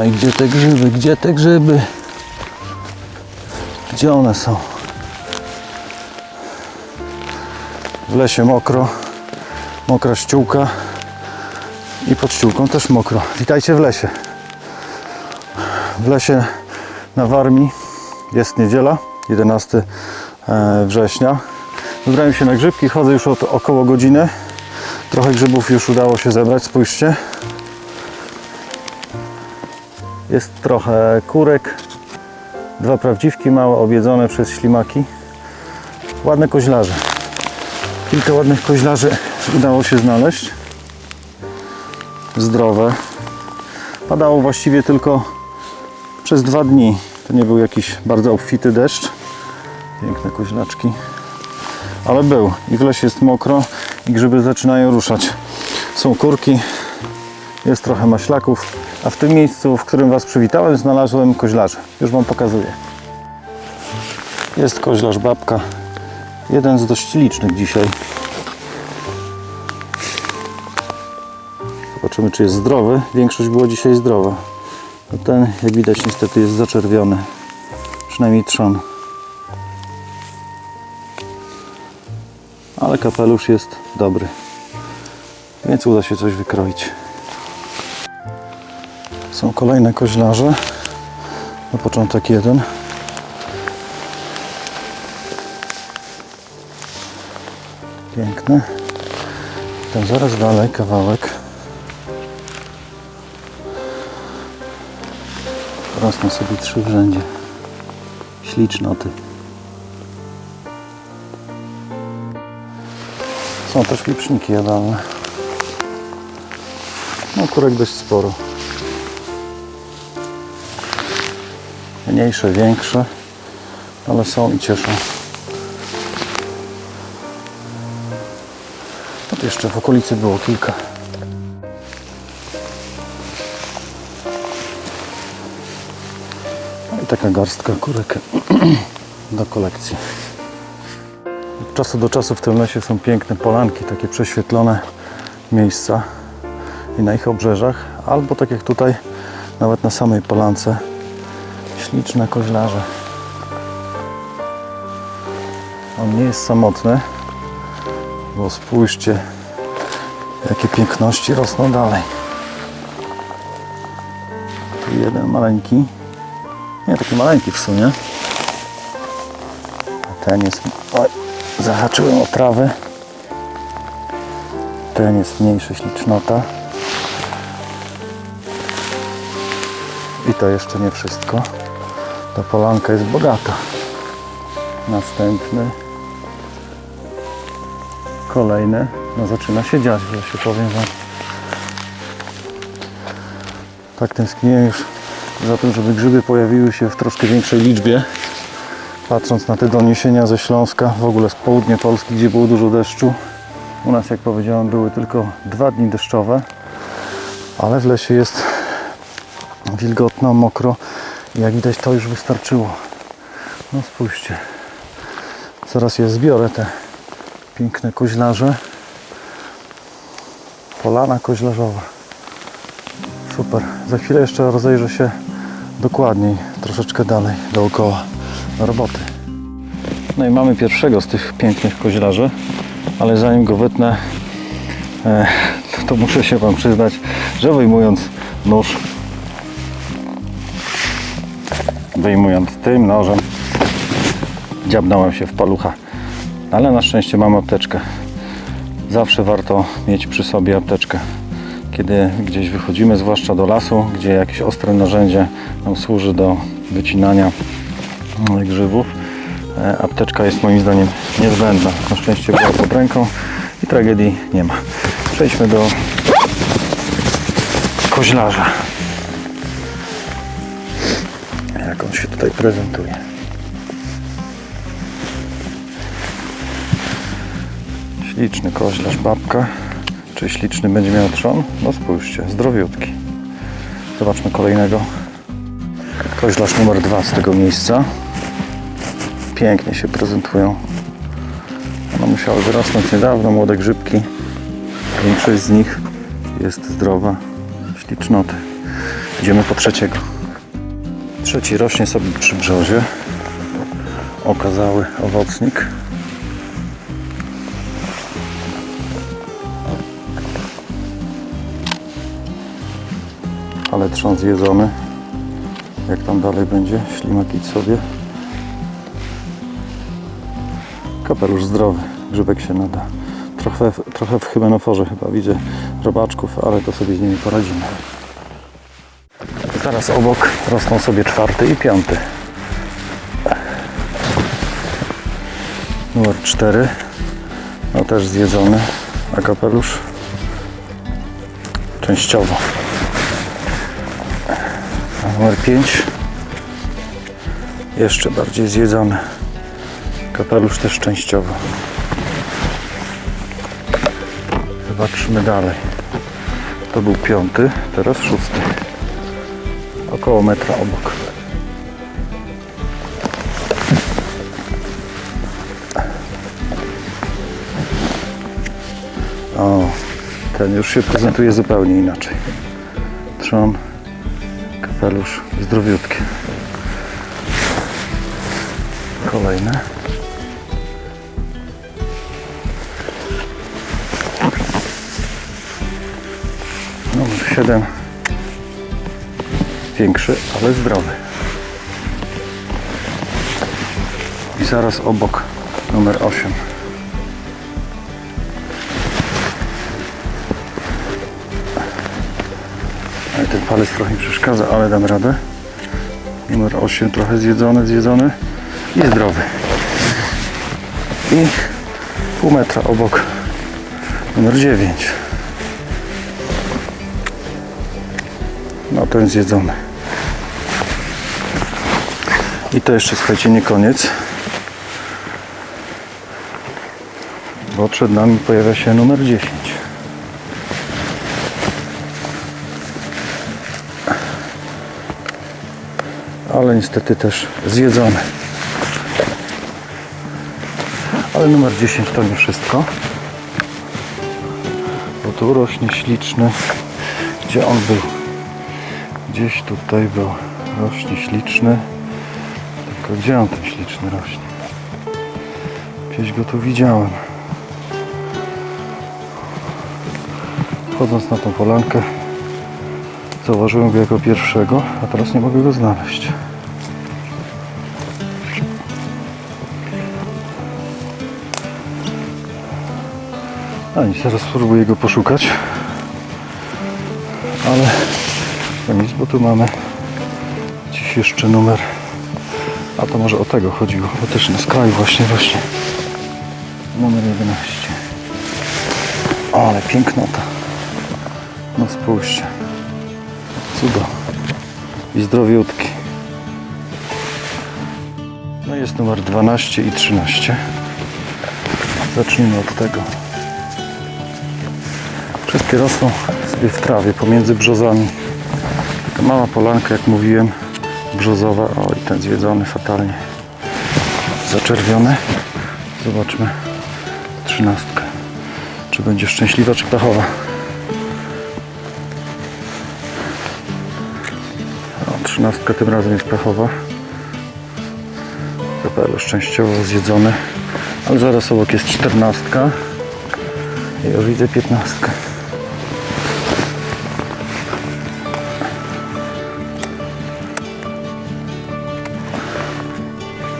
No i gdzie te grzyby? Gdzie te grzyby? Gdzie one są? W lesie mokro, mokra ściółka i pod ściółką też mokro. Witajcie w lesie. W lesie na Warmii jest niedziela, 11 e, września. Wybrałem się na grzybki, chodzę już od około godziny. Trochę grzybów już udało się zebrać, spójrzcie. Jest trochę kurek, dwa prawdziwki małe, objedzone przez ślimaki. Ładne koźlarze. Kilka ładnych koźlarzy udało się znaleźć. Zdrowe. Padało właściwie tylko przez dwa dni. To nie był jakiś bardzo obfity deszcz. Piękne koźlaczki. Ale był. I w lesie jest mokro i grzyby zaczynają ruszać. Są kurki, jest trochę maślaków, a w tym miejscu, w którym Was przywitałem, znalazłem koźlarze. Już Wam pokazuję. Jest koźlarz babka. Jeden z dość licznych dzisiaj. Zobaczymy, czy jest zdrowy. Większość była dzisiaj zdrowa. A ten, jak widać, niestety jest zaczerwiony. Przynajmniej trzon. Ale kapelusz jest dobry. Więc uda się coś wykroić. Są kolejne koźlarze. Na początek jeden. Piękny. Tam zaraz dalej kawałek. Rosną sobie trzy w rzędzie. Ślicznoty. Są też pieprzniki jadalne. No kurek dość sporo. Mniejsze, większe, ale są i cieszą. No jeszcze w okolicy było kilka. No i taka garstka kurek do kolekcji. Od czasu do czasu w tym lesie są piękne polanki, takie prześwietlone miejsca i na ich obrzeżach, albo tak jak tutaj, nawet na samej polance, śliczne koźlarze. On nie jest samotny, bo spójrzcie, jakie piękności rosną dalej. Tu jeden maleńki, nie taki maleńki w sumie, a ten jest, oj, zahaczyłem o trawę. Ten jest mniejszy, ślicznota. I to jeszcze nie wszystko. Ta polanka jest bogata. Następny. Kolejny. No zaczyna się dziać, że się powiem Wam. Tak tęskniłem już za tym, żeby grzyby pojawiły się w troszkę większej liczbie. Patrząc na te doniesienia ze Śląska, w ogóle z południa Polski, gdzie było dużo deszczu. U nas, jak powiedziałem, były tylko dwa dni deszczowe, ale w lesie jest wilgotno, mokro jak widać to już wystarczyło. No spójrzcie. Zaraz je zbiorę, te piękne koźlarze. Polana koźlarzowa. Super. Za chwilę jeszcze rozejrzę się dokładniej, troszeczkę dalej, dookoła do roboty. No i mamy pierwszego z tych pięknych koźlarzy, ale zanim go wytnę, e, to muszę się Wam przyznać, że wyjmując nóż, wyjmując tym nożem, dziabnąłem się w palucha. Ale na szczęście mam apteczkę. Zawsze warto mieć przy sobie apteczkę. Kiedy gdzieś wychodzimy, zwłaszcza do lasu, gdzie jakieś ostre narzędzie nam służy do wycinania grzybów, e, apteczka jest moim zdaniem niezbędna. Na szczęście była pod ręką i tragedii nie ma. Przejdźmy do koźlarza. Jak on się tutaj prezentuje. Śliczny koźlarz babka. Czy śliczny będzie miał trzon? No spójrzcie, zdrowiutki. Zobaczmy kolejnego. Koźlarz numer dwa z tego miejsca. Pięknie się prezentują. One musiały wyrosnąć niedawno, młode grzybki. Większość z nich jest zdrowa. Ślicznoty. Idziemy po trzeciego. Trzeci rośnie sobie przy brzozie. Okazały owocnik. Ale trząs jedzony. Jak tam dalej będzie? Ślimak idź sobie. Kapelusz zdrowy, grzybek się nada. Trochę, trochę w hybenoforze chyba widzę robaczków, ale to sobie z nimi poradzimy. Zaraz obok rosną sobie czwarty i piąty. Numer cztery, no też zjedzony, a kapelusz częściowo. A numer pięć jeszcze bardziej zjedzony. Kapelusz też częściowo. Zobaczmy dalej. To był piąty, teraz szósty. Około metra obok. O, ten już się prezentuje zupełnie inaczej. Trzon, kapelusz, zdrowiutki. Kolejne. Numer 7. Większy, ale zdrowy. I zaraz obok numer 8. Ale ten palec trochę mi przeszkadza, ale dam radę. Numer 8 trochę zjedzony, zjedzony i zdrowy. I pół metra obok numer 9. No ten zjedzony. I to jeszcze słuchajcie nie koniec. Bo przed nami pojawia się numer 10. Ale niestety też zjedzony. Ale numer 10 to nie wszystko. Bo tu rośnie śliczny. Gdzie on był? Gdzieś tutaj był. Rośnie śliczny. Tylko gdzie on ten śliczny rośnie? Gdzieś go tu widziałem. Wchodząc na tą polankę zauważyłem go jako pierwszego, a teraz nie mogę go znaleźć. A nic, zaraz spróbuję go poszukać. Ale to nic, bo tu mamy gdzieś jeszcze numer. A to może o tego chodziło, bo też na skraju właśnie rośnie. Numer 11. O, ale pięknota. No spójrzcie. Cudo. I zdrowiutki. No jest numer 12 i 13. Zacznijmy od tego. Wszystkie rosną sobie w trawie pomiędzy brzozami. Taka mała polanka, jak mówiłem, brzozowa. O, i ten zjedzony fatalnie. Zaczerwiony. Zobaczmy trzynastkę. Czy będzie szczęśliwa, czy pechowa. O, trzynastka tym razem jest pechowa. Kapelusz częściowo zjedzony. Ale zaraz obok jest czternastka. Już widzę piętnastkę.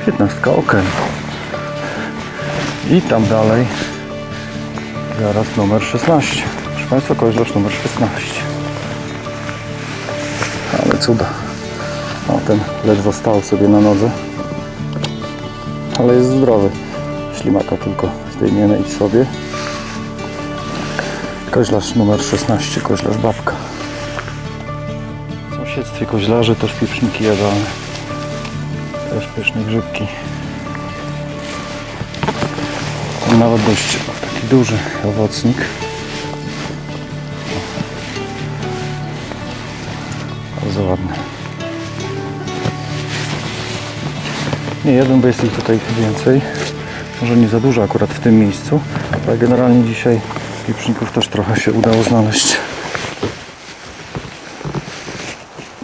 Piętnastka, ok. I tam dalej zaraz numer 16. Proszę Państwa, kojarzysz numer 16. Ale cuda. O, ten ledwo stał sobie na nodze. Ale jest zdrowy. Ślimaka tylko zdejmiemy i sobie. Koźlarz numer 16, koźlarz babka. W sąsiedztwie koźlarzy też pieprzniki jadalne. Też pyszne grzybki. Nawet dość taki duży owocnik. Bardzo ładny. Nie jeden, bo jest ich tutaj więcej. Może nie za dużo akurat w tym miejscu, ale generalnie dzisiaj pieprzników też trochę się udało znaleźć.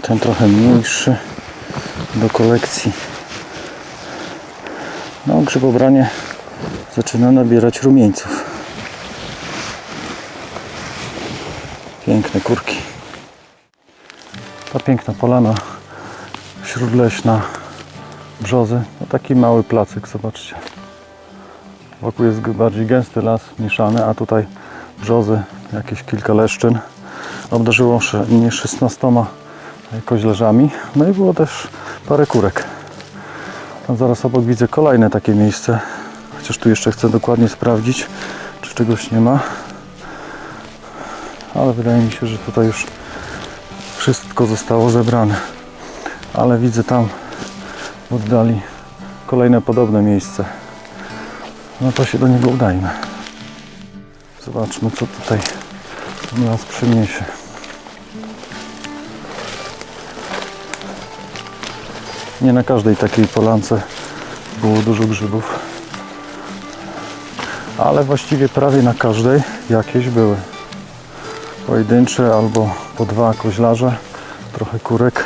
Ten trochę mniejszy do kolekcji. No, grzybobranie zaczyna nabierać rumieńców. Piękne kurki. Ta piękna polana śródleśna brzozy. No taki mały placyk, zobaczcie. Wokół jest bardziej gęsty las, mieszany, a tutaj brzozy, jakieś kilka leszczyn. Obdarzyło mnie 16 koźlerzami. No i było też parę kurek. Tam zaraz obok widzę kolejne takie miejsce. Chociaż tu jeszcze chcę dokładnie sprawdzić, czy czegoś nie ma. Ale wydaje mi się, że tutaj już wszystko zostało zebrane. Ale widzę tam w oddali kolejne podobne miejsce. No to się do niego udajmy. Zobaczmy, co tutaj nas przyniesie. Nie na każdej takiej polance było dużo grzybów. Ale właściwie prawie na każdej jakieś były. Pojedyncze albo po dwa koźlarze, trochę kurek.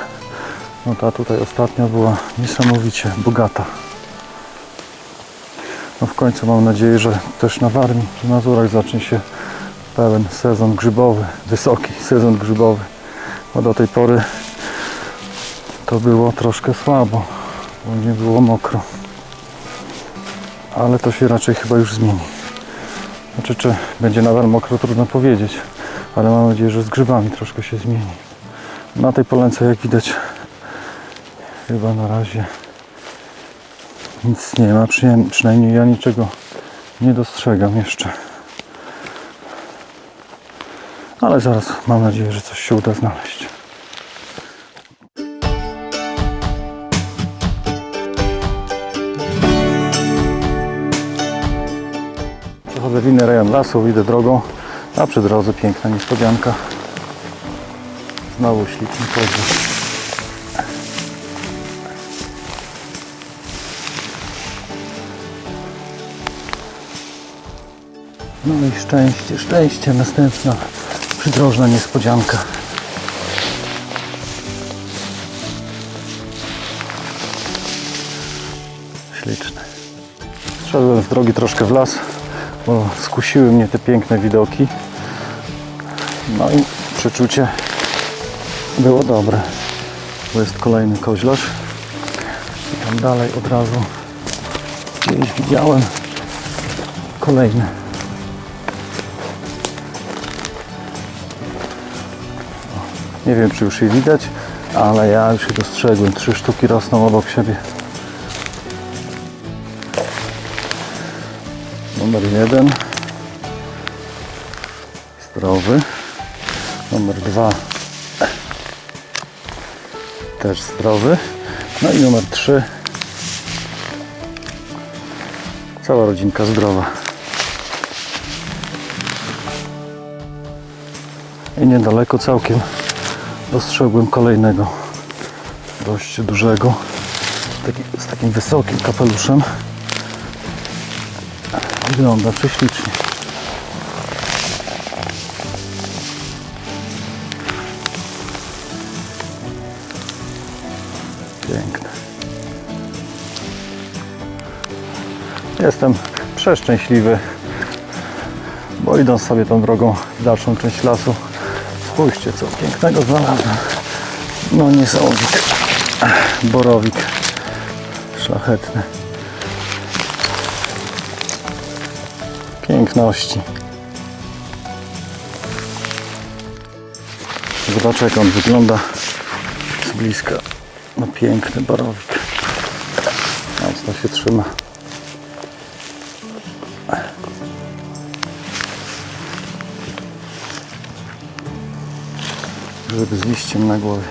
No ta tutaj ostatnia była niesamowicie bogata. No w końcu mam nadzieję, że też na Warmii i Mazurach zacznie się pełen sezon grzybowy, wysoki sezon grzybowy. Bo do tej pory to było troszkę słabo, bo nie było mokro. Ale to się raczej chyba już zmieni. Znaczy, czy będzie nadal mokro, trudno powiedzieć, ale mam nadzieję, że z grzybami troszkę się zmieni. Na tej polence, jak widać, chyba na razie nic nie ma, przynajmniej ja niczego nie dostrzegam jeszcze. Ale zaraz mam nadzieję, że coś się uda znaleźć. Przechodzę w inny rejon lasu, idę drogą, a przy drodze piękna niespodzianka. Znowu śliczny kozły. No i szczęście, szczęście, następna przydrożna niespodzianka. Śliczne. Szedłem z drogi troszkę w las, bo skusiły mnie te piękne widoki. No i przeczucie było dobre, bo jest kolejny koźlarz. I tam dalej od razu gdzieś widziałem kolejny. Nie wiem, czy już je widać, ale ja już je dostrzegłem. Trzy sztuki rosną obok siebie. Numer jeden. Zdrowy. Numer dwa. Też zdrowy. No i numer trzy. Cała rodzinka zdrowa. I niedaleko całkiem dostrzegłem kolejnego dość dużego taki, z takim wysokim kapeluszem wygląda prześlicznie piękne jestem przeszczęśliwy bo idąc sobie tą drogą w dalszą część lasu Spójrzcie, co pięknego znalazłem. No niesamowity. Borowik szlachetny. Piękności. Zobaczę, jak on wygląda z bliska. No piękny borowik. Mocno się trzyma. Grzyb z liściem na głowie.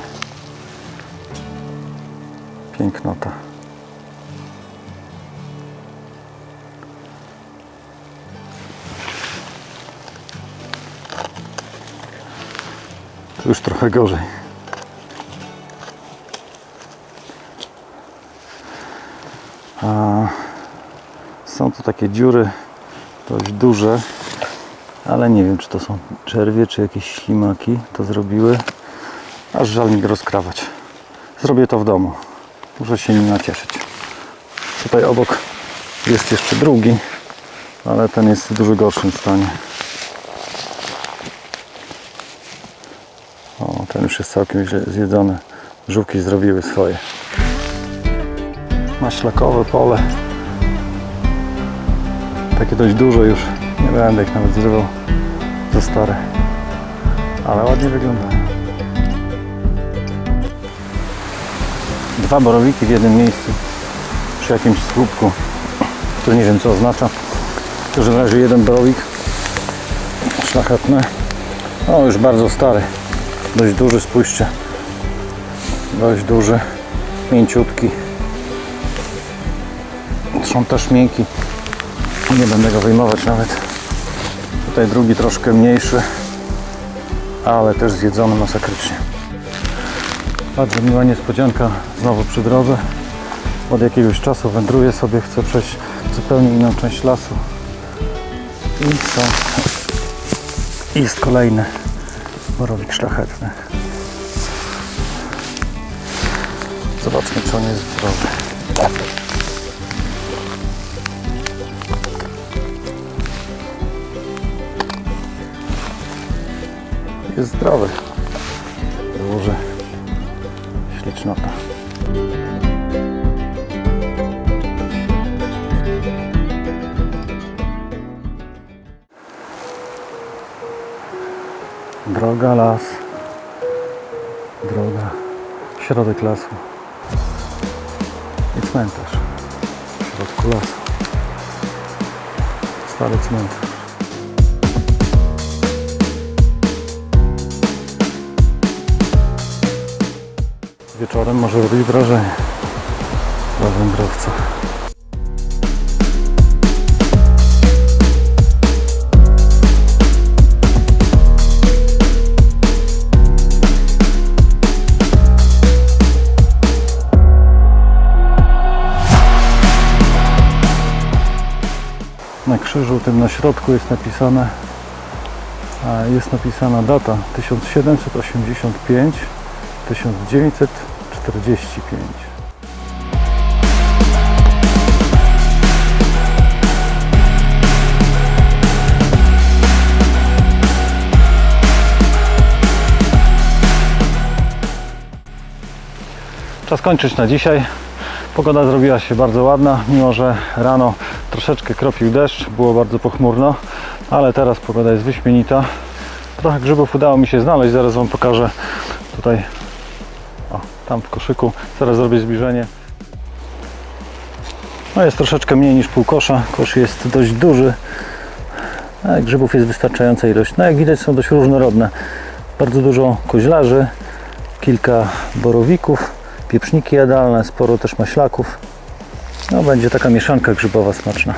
Pięknota. Tu już trochę gorzej. Są tu takie dziury dość duże, ale nie wiem czy to są czerwie, czy jakieś ślimaki to zrobiły. Aż żal mi rozkrawać. Zrobię to w domu. Muszę się nim nacieszyć. Tutaj obok jest jeszcze drugi, ale ten jest w dużo gorszym stanie. O, ten jest całkiem źle zjedzony. Żółki zrobiły swoje. Maślakowe pole. Takie dość duże już. Nie będę ich nawet zrywał. Za stare. Ale ładnie wyglądają. Dwa borowiki w jednym miejscu. Przy jakimś słupku. To nie wiem co oznacza. W każdym razie jeden borowik. Szlachetny. O, już bardzo stary. Dość duży, spójrzcie. Dość duży. Mięciutki. Są też miękki. Nie będę go wyjmować nawet. Tutaj drugi troszkę mniejszy, ale też zjedzony masakrycznie. Bardzo miła niespodzianka znowu przy drodze. Od jakiegoś czasu wędruję sobie, chcę przejść zupełnie inną część lasu. I są. Jest kolejny borowik szlachetny. Zobaczmy, czy on jest zdrowy. Jest zdrowy. Duży. Ślicznota. Droga, las. Droga. Środek lasu. I cmentarz. W środku lasu. Stary cmentarz. Wieczorem może robić wrażenie dla wędrowca. Na krzyżu tym na środku jest napisane jest napisana data 1785 1945 Czas kończyć na dzisiaj. Pogoda zrobiła się bardzo ładna, mimo że rano troszeczkę kropił deszcz, było bardzo pochmurno, ale teraz pogoda jest wyśmienita. Trochę grzybów udało mi się znaleźć, zaraz Wam pokażę tutaj, o, tam w koszyku, zaraz zrobię zbliżenie. No jest troszeczkę mniej niż pół kosza, kosz jest dość duży, a grzybów jest wystarczająca ilość. No jak widać są dość różnorodne, bardzo dużo koźlarzy, kilka borowików, pieprzniki jadalne, sporo też maślaków. No będzie taka mieszanka grzybowa smaczna.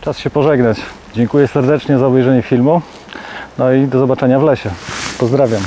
Czas się pożegnać. Dziękuję serdecznie za obejrzenie filmu. No i do zobaczenia w lesie. Pozdrawiam.